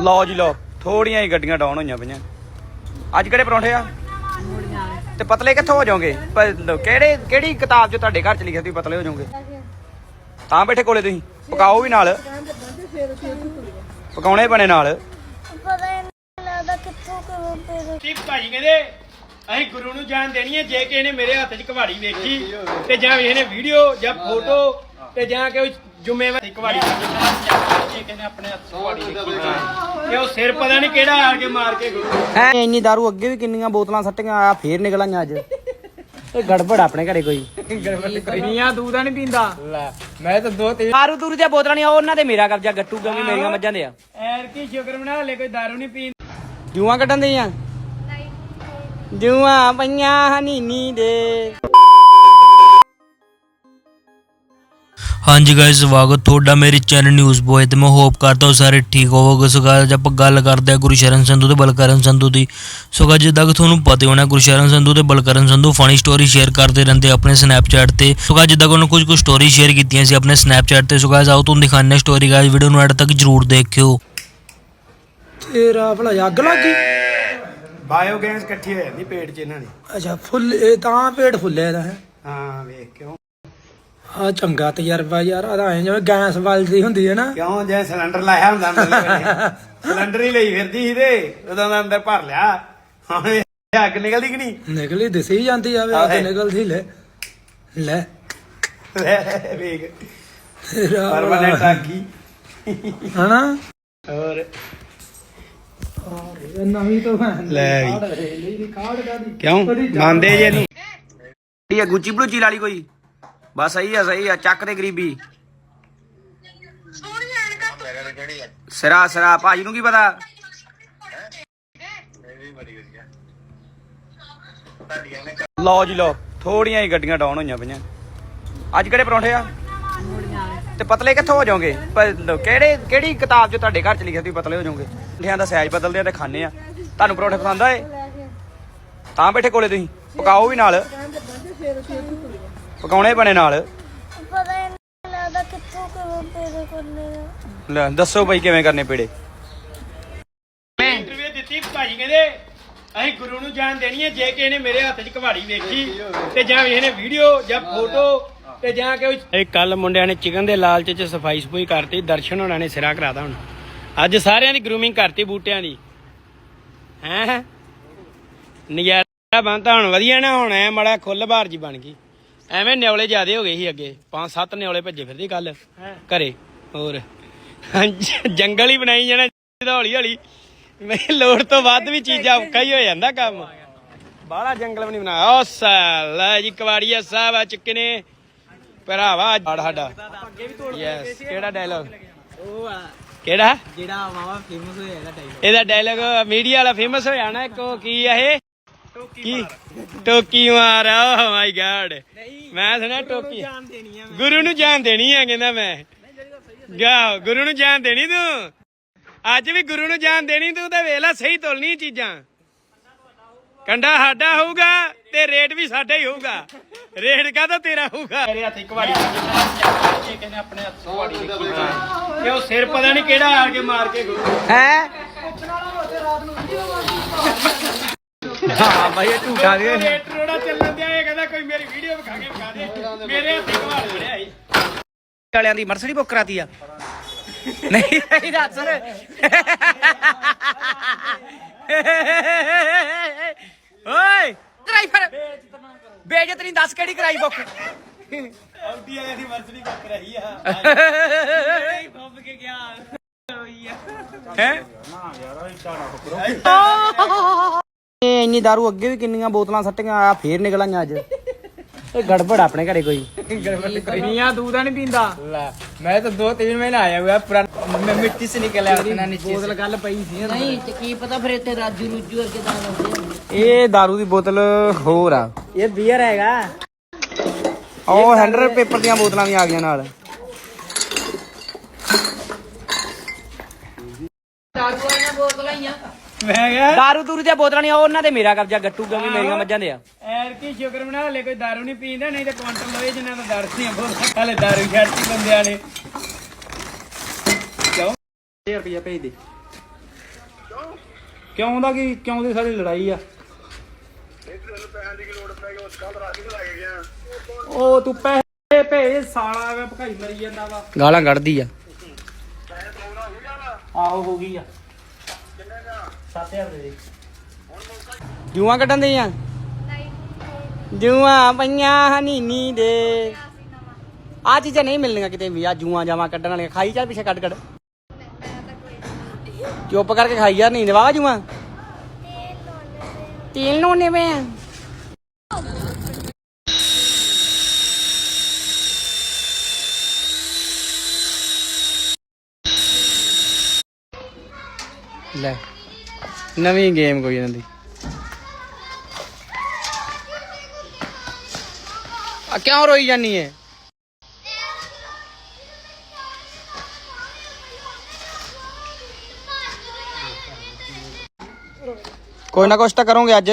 ਲਓ ਜੀ ਲਓ, ਥੋੜੀਆਂ ਹੀ ਗੱਡੀਆਂ ਡਾਊਨ ਹੋਈਆਂ ਪਈਆਂ। ਅੱਜ ਕਿਹੜੇ ਪਰੌਂਠੇ ਆ? ਤੇ ਪਤਲੇ ਕਿੱਥੋਂ ਹੋ ਜਾਓਗੇ? ਪ- ਕਿਹੜੇ, ਕਿਹੜੀ ਕਿਤਾਬ 'ਚ ਤੁਹਾਡੇ ਘਰ ਚ ਲਿਖਿਆ ਤੁਸੀਂ ਪਤਲੇ ਹੋ ਜਾਓਗੇ? ਤਾਂ ਬੈਠੇ ਕੋਲੇ ਤੁਸੀਂ, ਪਕਾਓ ਵੀ ਨਾਲ। ਪਕਾਉਣੇ ਬਣੇ ਨਾਲ। ਪਤਾ ਹੀ ਨਹੀਂ ਲੱਗਦਾ ਕਿੱਥੋਂ ਕਿਵੇਂ ਪੇਰੇ ਕੀ ਭਾਜੀ ਕਹਿੰਦੇ, ਅਸੀਂ ਗੁਰੂ ਨੂੰ ਜਾਣ ਦੇਣੀ ਹੈ, ਜੇ ਕਿਸੇ ਨੇ ਮੇਰੇ ਹੱਥ 'ਚ ਕੁਹਾੜੀ ਵੇਖੀ, ਤੇ ਜਾਂ ਇਹਨੇ ਵੀਡੀਓ ਜਾਂ ਫੋਟੋ ਤੇ ਜਾਂ ਕੋਈ ਜ਼ਿੰਮੇਵਾਰੀ ਕੁਹਾੜੀ ਕਹਿੰਦੇ ਆਪਣੇ ਹੱਥ ਵੇਖੀ ਤੇ ਉਹ ਸਿਰ ਪਤਾ ਨਹੀਂ ਕਿਹੜਾ ਆ ਕੇ ਮਾਰ ਕੇ ਗੁਰੂ ਐ ਇੰਨੀ ਦਾਰੂ ਅੱਗੇ ਵੀ ਕਿੰਨੀਆਂ ਬੋਤਲਾਂ ਸੱਟੀਆਂ ਆ ਫੇਰ ਨਿਕਲ ਆਈਆਂ ਅੱਜ। ਇਹ ਗੜਬੜ ਆਪਣੇ ਘਰੇ ਕੋਈ। ਇੰਨੀਆਂ ਦੂਧ ਨਹੀਂ ਪੀਂਦਾ। ਮੈਂ ਤਾਂ ਦੋ ਤਿੰਨ ਦਾਰੂ ਦੂਰੂ ਦੀਆਂ ਬੋਤਲਾਂ ਨਹੀਂ ਉਹਨਾਂ ਤੇ ਮੇਰਾ ਕਬਜ਼ਾ ਗੱਟੂ ਕਿਉਂਕਿ ਮੇਰੀਆਂ ਮੱਝਾਂ ਦੇ ਆ? ਐਰ ਕੀ ਸ਼ੁਕਰ ਬਣਾ ਲੈ ਕੋਈ ਦਾਰੂ ਨਹੀਂ ਪੀਂਦਾ। ਜੂਆਂ ਕੱਢਣ ਦੀਆਂ ਜੂਆਂ ਪਈਆਂ ਹਨੀਨੀ ਦੇ। ਹਾਂਜੀ ਗਾਇਸ ਸਵਾਗਤ ਤੁਹਾਡਾ ਮੇਰੇ ਚੈਨਲ ਨਿਊਜ਼ ਬੋਏ ਤੇ। ਮੈਂ ਹੋਪ ਕਰਦਾ ਹਾਂ ਸਾਰੇ ਠੀਕ ਹੋਵੋਗੇ। ਸੋ guys, ਆਪਾਂ ਗੱਲ ਕਰਦੇ ਹਾਂ ਗੁਰਸ਼ਰਨ ਸੰਧੂ ਤੇ ਬਲਕਰਨ ਸੰਧੂ ਦੀ। ਸੋ guys, ਜਿੱਦਾਂ ਕਿ ਤੁਹਾਨੂੰ ਪਤਾ ਹੋਣਾ ਗੁਰਸ਼ਰਨ ਸੰਧੂ ਤੇ Balkaran Sandhu funny story share ਕਰਦੇ ਰਹਿੰਦੇ ਆਪਣੇ ਸਨੈਪਚੈਟ ਤੇ। ਸੋ guys, ਜਿੱਦਾਂ ਕਿ ਉਹਨਾਂ ਕੁਝ ਕੁ ਸਟੋਰੀ ਸ਼ੇਅਰ ਕੀਤੀਆਂ ਸੀ ਆਪਣੇ ਸਨੈਪਚੈਟ ਤੇ। ਸੋ guys, ਆਓ ਤੁਹਾਨੂੰ ਦਿਖਾਉਂਦੇ ਸਟੋਰੀ ਗਾਇਸ ਵੀਡੀਓ ਨੂੰ ਐਡ ਤੱਕ ਜਰੂਰ ਦੇਖਿਓ। ਤੇਰਾ ਭਲਾ ਅੱਗ ਲੱਗ ਗਈ। ਬਾਇਓਗੈਸ ਇਕੱਠੀ ਹੋ ਜਾਂਦੀ ਪੇਟ 'ਚ ਇਹਨਾਂ ਦੀ। ਅੱਛਾ ਫੁੱਲ ਇਹ ਤਾਂ ਪੇਟ ਫੁੱਲਿਆ ਦਾ ਹੈ। ਹਾਂ ਵੇਖ ਕਿਉਂ? ਆ ਚੰਗਾ ਤਜਰਬਾ ਯਾਰ ਆ ਤਾਂ ਐਂ ਜਿਵੇਂ ਗੈਸ ਬਲਦੀ ਹੁੰਦੀ ਹੈ ਨਾ। ਕਿਉਂ ਜੇ ਸਿਲੰਡਰ ਲਾਇਆ ਹੁੰਦਾ ਸਿਲੰਡਰ ਹੀ ਲਈ ਫਿਰਦੀ ਸੀ ਤੇ ਉਦੋਂ ਦਾ ਅੰਦਰ ਭਰ ਲਿਆ। ਹੁਣ ਇਹ ਅੱਗ ਨਿਕਲਦੀ ਕਿ ਨਹੀਂ? ਨਿਕਲੀ ਦਿਸੀ ਜਾਂਦੀ ਆਵੇ ਅੱਗ ਆਹੇ। ਨਿਕਲਦੀ ਲੈ। ਲੈ। ਲੈ ਵੇਖ। ਤੇਰਾ ਪਰਮਾਨੈਂਟ। ਆਗੀ ਹਨਾ? ਹੋਰ? ਇਹ ਨਵੀਂ ਤੋਂ ਲੈ ਵੀ। ਕਾੜ ਕਾਦੀ ਕਿਉਂ? ਮੰਨਦੇ ਜੇ ਇਹਨੂੰ? ਇਹ ਗੁੱਚੀ ਬਲੂਚੀ ਲਾਲੀ ਕੋਈ। ਬਸ ਸਹੀ ਆ ਸਹੀ ਆ ਚੱਕ ਦੇ ਗਰੀਬੀ। ਸਿਰਾ ਸਿਰਾ ਭਾਜੀ ਨੂੰ ਕੀ ਪਤਾ? ਲਓ ਜੀ ਲਓ ਥੋੜੀਆਂ ਹੀ ਗੱਡੀਆਂ ਡਾਊਨ ਹੋਈਆਂ ਪਈਆਂ। ਅੱਜ ਕਿਹੜੇ ਪਰੌਂਠੇ ਆ? ਤੇ ਪਤਲੇ ਕਿੱਥੋਂ ਹੋ ਜਾਓਗੇ? ਪ- ਕਿਹੜੇ ਕਿਹੜੀ ਕਿਤਾਬ 'ਚ ਤੁਹਾਡੇ ਘਰ ਚ ਲਿਖਿਆ ਤੁਸੀਂ ਪਤਲੇ ਹੋ ਜਾਓਗੇ? ਪਰੌਂਠਿਆਂ ਦਾ ਸਾਈਜ਼ ਬਦਲਦੇ ਆ ਤੇ ਖਾਣੇ ਆ। ਤੁਹਾਨੂੰ ਪਰੌਂਠੇ ਪਸੰਦ ਆਏ? ਤਾਂ ਬੈਠੇ ਕੋਲੇ ਤੁਸੀਂ ਪਕਾਓ ਵੀ ਨਾਲ। ਪਕਾਉਣੇ ਬਣੇ ਨਾਲ? ਪਤਾ ਹੀ ਨਹੀਂ ਲੱਗਦਾ ਕਿੱਥੋਂ ਕਿਵੇਂ ਪੇਰੇ ਕਰਨੇ ਆ। ਲੈ ਦੱਸੋ ਬਈ ਕਿਵੇਂ ਕਰਨੇ ਪੇੜੇ? ਇੰਟਰਵਿਊ ਦਿੱਤੀ ਭਾਜੀ ਕਹਿੰਦੇ ਅਸੀਂ ਗੁਰੂ ਨੂੰ ਜਾਣ ਦੇਣੀ ਹੈ ਜੇ ਕਿਸੇ ਨੇ ਮੇਰੇ ਹੱਥ 'ਚ ਕੁਹਾੜੀ ਵੇਖੀ ਤੇ ਜਾਂ ਇਹਨੇ ਵੀਡੀਓ ਜਾਂ ਫੋਟੋ ਤੇ ਜਾਂ ਕੋਈ ਇਹ ਕੱਲ ਮੁੰਡਿਆਂ ਨੇ ਚਿਕਨ ਦੇ ਲਾਲਚ 'ਚ ਸਫ਼ਾਈ ਸਫੂਈ ਕਰਤੀ ਦਰਸ਼ਨ ਹੋਣਾ ਨੇ ਸਿਰਾ ਕਰਾਤਾ ਹੁਣ। ਅੱਜ ਸਾਰਿਆਂ ਦੀ ਗਰੂਮਿੰਗ ਕਰਤੀ ਬੂਟਿਆਂ ਦੀ। ਹੈ? ਨਜ਼ਾਰਾ ਬੰਦਾ ਹੁਣ ਵਧੀਆ ਨਾ ਹੁਣ ਐ ਮੜਾ ਖੁੱਲ ਬਾਰ ਜੀ ਬਣ ਗਈ। ਐਵੇਂ ਨਿਉਲੇ ਜ਼ਿਆਦੇ ਹੋ ਗਏ ਸੀ ਅੱਗੇ। ਪੰਜ ਸੱਤ ਨਿਉਲੇ ਭੱਜੇ ਫਿਰਦੇ ਕੱਲ ਘਰੇ ਹੋਰ। ਜੰਗਲ ਹੀ ਬਣਾਈ ਜਾਣਾ ਹੌਲੀ ਹੌਲੀ। ਮੈਂ ਲੋੜ ਤੋਂ ਵੱਧ ਵੀ ਚੀਜ਼ਾਂ ਔਖਾ ਹੀ ਹੋ ਜਾਂਦਾ ਕੰਮ। ਬਾਹਲਾ ਜੰਗਲ ਵੀ ਨਹੀਂ ਬਣਾਇਆ ਓ ਸਾਲਾ ਜੀ ਕਵਾੜੀਆ ਸਾਹਿਬ ਆ ਚੁੱਕੇ ਨੇ। ਭਰਾਵਾ ਆੜ ਸਾਡਾ। ਯੈਸ ਕਿਹੜਾ ਡਾਇਲੌਗ ਉਹ ਆ। ਕਿਹੜਾ? ਜਿਹੜਾ ਵਾਵਾ ਫੇਮਸ ਹੋਇਆ ਇਹਦਾ ਟਾਈਮ ਇਹਦਾ ਡਾਇਲੌਗ ਮੀਡੀਆ ਵਾਲਾ ਫੇਮਸ ਹੋਇਆ ਨਾ ਇੱਕ ਉਹ ਕੀ ਆ ਇਹ? ਕੀ? ਟੋਕੀ ਮਾਰ ਓ ਮਾਈ ਗਾਡ। ਮੈਂ ਸੁਣਿਆ ਟੋਕੀ। ਗੁਰੂ ਨੂੰ ਜਾਣ ਦੇਣੀ ਆ ਕਹਿੰਦਾ ਮੈਂ। ਗਾ ਗੁਰੂ ਨੂੰ ਜਾਣ ਦੇਣੀ ਤੂੰ? ਅੱਜ ਵੀ ਗੁਰੂ ਨੂੰ ਜਾਣ ਦੇਣੀ ਤੂੰ ਤੇ ਵੇਖ ਲੈ ਸਹੀ ਤੋਲਣੀ ਚੀਜ਼ਾਂ। ਕੰਡਾ ਸਾਡਾ ਹੋਊਗਾ ਤੇ ਰੇਟ ਵੀ ਸਾਡਾ ਹੀ ਹੋਊਗਾ। ਰੇਟ ਕਾਹਦਾ ਤੇਰਾ ਹੋਊਗਾ? ਮੇਰੇ ਹੱਥ ਇੱਕ ਵਾਰੀ ਕਹਿੰਦੇ ਆਪਣੇ ਹੱਥ ਵੇਖੀ ਤੇ ਉਹ ਸਿਰ ਪਤਾ ਨਹੀਂ ਕਿਹੜਾ ਆ ਕੇ ਮਾਰ ਕੇ ਗੁਰੂ ਹੈ? ਹਾਂ ਬਾਈ ਇਹ ਝੂਠਾ ਦੇ ਰੇਟ ਰੋੜਾ ਚੱਲਣ ਦਿਆ ਇਹ ਕਹਿੰਦਾ ਕੋਈ ਮੇਰੀ ਵੀਡੀਓ ਵਿਖਾ ਕੇ ਵਿਖਾ ਦੇ। ਮੇਰੇ ਹੱਥ ਕੁਹਾੜ ਫੜਿਆ ਸੀ ਵਾਲਿਆਂ ਦੀ ਮਰਸਡੀ ਬੁੱਕ ਕਰਾਤੀ ਆ। ਨਹੀਂ ਨਹੀਂ ਦੱਸ ਓਏ ਡਰਾਈਵਰ ਬੇਇੱਜ਼ਤ ਨਹੀਂ ਦੱਸ ਕਿਹੜੀ ਕਰਾਈ ਬੁੱਕ। ਆਉਡੀ ਆਇਆ ਸੀ ਮਰਸਡੀ ਬੁੱਕ ਰਹੀ ਆ। ਫੱਬ ਕੇ ਗਿਆ। ਹੈ? ਇਹ ਇਹ ਇੰਨੀ दारू ਅੱਗੇ ਵੀ ਕਿੰਨੀਆਂ ਬੋਤਲਾਂ ਸੱਟੀਆਂ ਆ ਫੇਰ ਨਿਕਲਾਂਆਂ ਅੱਜ। ਇਹ ਗੜਬੜ ਆਪਣੇ ਘਰੇ ਕੋਈ। ਦੁਨੀਆ दूध नहीं पींदा मैं तो दो तीन महीना आया हुआ है, पुराना मैं मिट्टी से निकल आया ਬੋਤਲ ਗੱਲ ਪਈ ਸੀ ਨਹੀਂ ਤੇ ਕੀ ਪਤਾ ਫਿਰ ਇੱਥੇ ਰਾਜੂ ਰੂਜੂ ਅੱਗੇ ਤਾਂ ਆਉਂਦੇ ਇਹ दारू ਦੀ ਬੋਤਲ ਹੋਰ ਆ। ਇਹ ਬੀਅਰ ਹੈਗਾ। ਔਰ 100 ਪੇਪਰ ਦੀਆਂ ਬੋਤਲਾਂ ਵੀ ਆ ਗਈਆਂ ਨਾਲ। ਮੈਂ ਕਿਹਾ ਦਾਰੂ ਦੂਰੂ ਦੀਆਂ ਬੋਤਲਾਂ ਨਹੀਂ ਉਹਨਾਂ ਤੇ ਮੇਰਾ ਕਬਜ਼ਾ ਗੱਟੂ ਕਿਉਂਕਿ ਮੇਰੀਆਂ ਮੱਝਾਂ ਦੇ ਆ। ਐਰ ਕੀ ਸ਼ੁਕਰ ਬਣਾ ਲੈ ਕੋਈ ਦਾਰੂ ਨਹੀਂ ਪੀਂਦਾ ਨਹੀਂ ਤੇ ਕੁਆਂਟਲ ਲੋਏ ਜਿਨ੍ਹਾਂ ਦਾ ਦਰਦ ਨਹੀਂ ਬੋਲ ਹਾਲੇ ਦਾਰੂ ਛੱਡਤੀ ਬੰਦਿਆਂ ਨੇ। ਕਿਉਂ? 1000 ਰੁਪਇਆ ਭੇਜ ਦੇ। ਕਿਉਂ ਦਾ ਕੀ ਕਿਉਂ ਦੀ ਸਾਰੀ ਲੜਾਈ ਆ? ਉਹ ਤੂੰ ਪੈਸੇ ਭੇਜ ਸਾਲਾ ਵੇ ਭਕਾਈ ਮਰੀ ਜਾਂਦਾ ਵਾ। ਗਾਲਾਂ ਕੱਢਦੀ ਆ। ਆਹੋ ਹੋ ਗਈ ਆ। 7000 ਦੇ ਦੇ। ਜੂਆਂ ਕੱਢਣ ਦੀਆਂ ਜੂਆਂ ਪਈਆਂ ਹਨੀਨੀ ਦੇ। ਆ ਚੀਜ਼ਾਂ ਨਹੀਂ ਮਿਲਣੀਆਂ ਕਿਤੇ ਵੀ ਆ ਜੂਆਂ ਜਾਵਾਂ ਕੱਢਣ ਵਾਲੀਆਂ। ਖਾਈ ਚੱਲ ਪਿੱਛੇ ਕੱਢ ਕੱਢ ਚੁੱਪ ਕਰਕੇ ਖਾਈ ਯਾਰ ਨਹੀਂ ਵਾਵਾ ਜੂਆਂ? ਤੇਲ ਨੂੰ ਨੇ ਵੇ ਲੈ। ਨਵੀਂ ਗੇਮ ਕੋਈ ਇਹਨਾਂ ਦੀ ਆ ਕਿਉਂ ਰੋਈ ਜਾਨੀ ਹੈ ਕੋਈ ਨਾ ਕੁਛ ਤਾਂ ਕਰੋਗੇ ਅੱਜ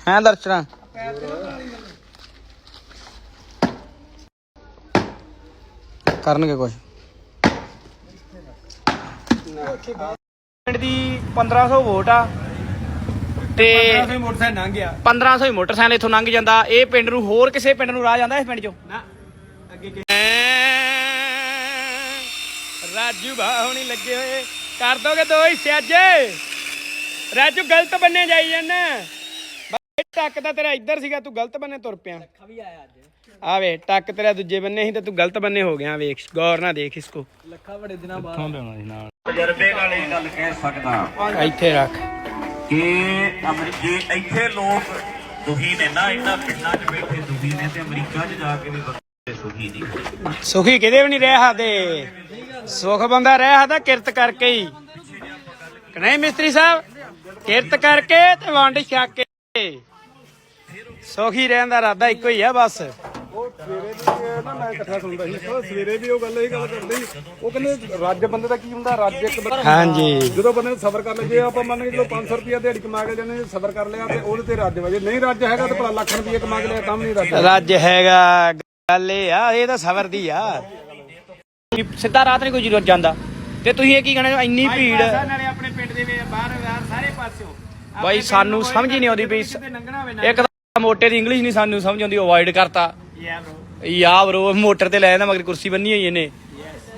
ਹੈਂ ਦਰਸ਼ਨਾ ਕਰਨਗੇ ਕੁਛ ਪਿੰਡ ਦੀ 1500 ਵੋਟ ਆ ਤੇ ਮੋਟਰਸਾਈਕਲ ਲੰਘ ਗਿਆ। 1500 ਹੀ ਮੋਟਰਸਾਈਕਲ ਇੱਥੋਂ ਲੰਘ ਜਾਂਦਾ। ਇਹ ਪਿੰਡ ਨੂੰ ਹੋਰ ਕਿਸੇ ਪਿੰਡ ਨੂੰ ਰਾਹ ਜਾਂਦਾ ਇਸ ਪਿੰਡ ਚੋਂ? ਨਾ ਅੱਗੇ ਰਾਜੂ ਭਾ ਹੁਣੀ ਲੱਗੇ ਹੋਏ। ਕਰ ਦੋਗੇ ਦੋ ਹਿੱਸੇ ਅੱਜ ਰਾਜੂ ਗਲਤ ਬੰਨੇ ਜਾਈ ਜਾਂਦਾ। ਟੱਕ ਤਾਂ ਤੇਰਾ ਇੱਧਰ ਸੀਗਾ ਤੂੰ ਗਲਤ ਬੰਨੇ ਤੁਰ ਪਿਆ। ਵੀ ਆਇਆ ਅੱਜ। ਆ ਵੇ ਟੱਕ ਤੇਰਾ ਦੂਜੇ ਬੰਨੇ ਸੀ ਤੇ ਤੂੰ ਗਲਤ ਬੰਨੇ ਹੋ ਗਿਆ ਵੇਖ ਗੌਰ ਨਾਲ ਦੇਖ ਇਸਕੋ। ਲੱਖਾ ਬੜੇ ਦਿਨਾਂ ਬਾਅਦ। ਤਜਰਬੇ ਨਾਲ। ਇਹ ਗੱਲ ਕਹਿ ਸਕਦਾ ਇੱਥੇ ਰੱਖ। ਕਿ ਅਮਰੀਕੇ ਇੱਥੇ ਲੋਕ ਦੁਖੀ ਨੇ ਨਾ ਇਹਨਾਂ ਪਿੰਡਾਂ 'ਚ ਬੈਠੇ ਦੁਖੀ ਨੇ ਤੇ ਅਮਰੀਕਾ 'ਚ ਜਾ ਕੇ ਵੀ ਬੰਦੇ ਸੁਖੀ ਨਹੀਂ। ਸੁਖੀ ਕਿਤੇ ਵੀ ਨਹੀਂ ਰਿਹਾ ਤੇ ਸੁਖ ਬੰਦਾ ਰਿਹਾ ਤਾਂ ਕਿਰਤ ਕਰਕੇ ਹੀ। ਕਿ ਨਹੀਂ ਮਿਸਤਰੀ ਸਾਹਿਬ? ਕਿਰਤ ਕਰਕੇ ਤੇ ਵੰਡ ਛੱਕ ਕੇ। ਸੁਖੀ ਰਹਿਣ ਦਾ ਇਰਾਦਾ ਇੱਕੋ ਹੀ ਆ ਬਸ। ਮੈਂ ਇਕੱਠਾ ਸੁਣਦਾ ਸੀ ਉਹ ਸਵੇਰੇ ਵੀ ਉਹ ਗੱਲ ਇਹ ਗੱਲ ਕਰਦੇ ਸੀ। ਉਹ ਕਹਿੰਦੇ ਰੱਜ ਬੰਦੇ ਦਾ ਕੀ ਹੁੰਦਾ ਰੱਜ ਇੱਕ ਬੰਦਾ ਹਾਂਜੀ। ਜਦੋਂ ਬੰਦੇ ਨੇ ਸਬਰ ਕਰ ਲਏ ਜੇ ਆਪਾਂ ਮੰਨ ਕੇ ਜਦੋਂ 500 ਰੁਪਿਆ ਦਿਹਾੜੀ ਕਮਾ ਕੇ ਜਾਂਦੇ ਸਬਰ ਕਰ ਲਿਆ ਤੇ ਉਹਦੇ ਤੇ ਰੱਜ ਵਜੇ ਨਹੀਂ ਰੱਜ ਹੈਗਾ ਤੇ ਭਲਾ ਲੱਖ ਰੁਪਿਆ ਕਮਾ ਕੇ ਲਿਆ ਤਾਂ ਵੀ ਨਹੀਂ ਰੱਜ ਰੱਜ ਹੈਗਾ ਗੱਲ ਇਹ ਆ ਇਹ ਤਾਂ ਸਬਰ ਦੀ ਆ। ਸਿੱਧਾ ਰਾਤ ਨਹੀਂ ਕੋਈ ਜ਼ਰੂਰ ਜਾਂਦਾ। ਤੇ ਤੁਸੀਂ ਇਹ ਕੀ ਕਹਿਣਾ ਇੰਨੀ ਭੀੜ ਨਾਲੇ ਆਪਣੇ ਪਿੰਡ ਦੇ ਵਿੱਚ ਬਾਹਰ ਬਾਹਰ ਸਾਰੇ ਪਾਸਿਓਂ। ਬਾਈ ਸਾਨੂੰ ਸਮਝ ਹੀ ਨਹੀਂ ਆਉਂਦੀ ਵੀ ਇੱਕ ਮੋਟੇ ਦੀ ਇੰਗਲਿਸ਼ ਨਹੀਂ ਸਾਨੂੰ ਸਮਝ ਆਉਂਦੀ ਅਵੋਇਡ ਕਰਤਾ। ਯਾ ਬ్రో ਯਾ ਬਰੋ ਮੋਟਰ ਤੇ ਲੈ ਜਾਂਦਾ ਮਗਰ ਕੁਰਸੀ ਬੰਨੀ ਹੋਈ ਇਹਨੇ।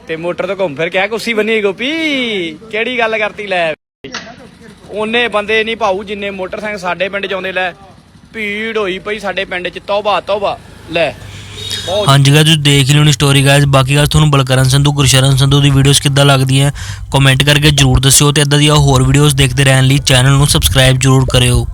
ਤੇ ਮੋਟਰ ਤੋਂ ਘੁੰਮ ਫਿਰ ਕੇ ਆ ਕੁਰਸੀ ਬੰਨੀ ਹੋਈ ਗੋਪੀ। ਕਿਹੜੀ ਗੱਲ ਕਰਤੀ ਲੈ। ਉਹਨੇ ਬੰਦੇ ਨਹੀਂ ਭਾਊ ਜਿੰਨੇ ਮੋਟਰਸਾਈਕਲ ਸਾਡੇ ਪਿੰਡ ਚ ਆਉਂਦੇ ਲੈ। ਭੀੜ ਹੋਈ ਪਈ ਸਾਡੇ ਪਿੰਡ ਚ ਤੌਬਾ ਤੌਬਾ। ਲੈ। ਹਾਂਜੀ ਗਾਇਸ ਤੁਸੀਂ ਦੇਖ ਲਿਓ ਨੀ ਸਟੋਰੀ ਗਾਇਸ ਬਾਕੀ ਗੱਲ ਤੁਹਾਨੂੰ ਬਲਕਰਨ ਸੰਧੂ ਗੁਰਸ਼ਰਨ ਸੰਧੂ ਦੀ ਵੀਡੀਓਜ਼ ਕਿੱਦਾਂ ਲੱਗਦੀਆਂ ਕਮੈਂਟ ਕਰਕੇ ਜਰੂਰ ਦੱਸਿਓ ਤੇ ਇਦਾਂ ਦੀਆਂ ਹੋਰ ਵੀਡੀਓਜ਼ ਦੇਖਦੇ ਰਹਿਣ ਲਈ ਚੈਨਲ ਨੂੰ ਸਬਸਕ੍ਰਾਈਬ ਜਰੂਰ ਕਰਿਓ।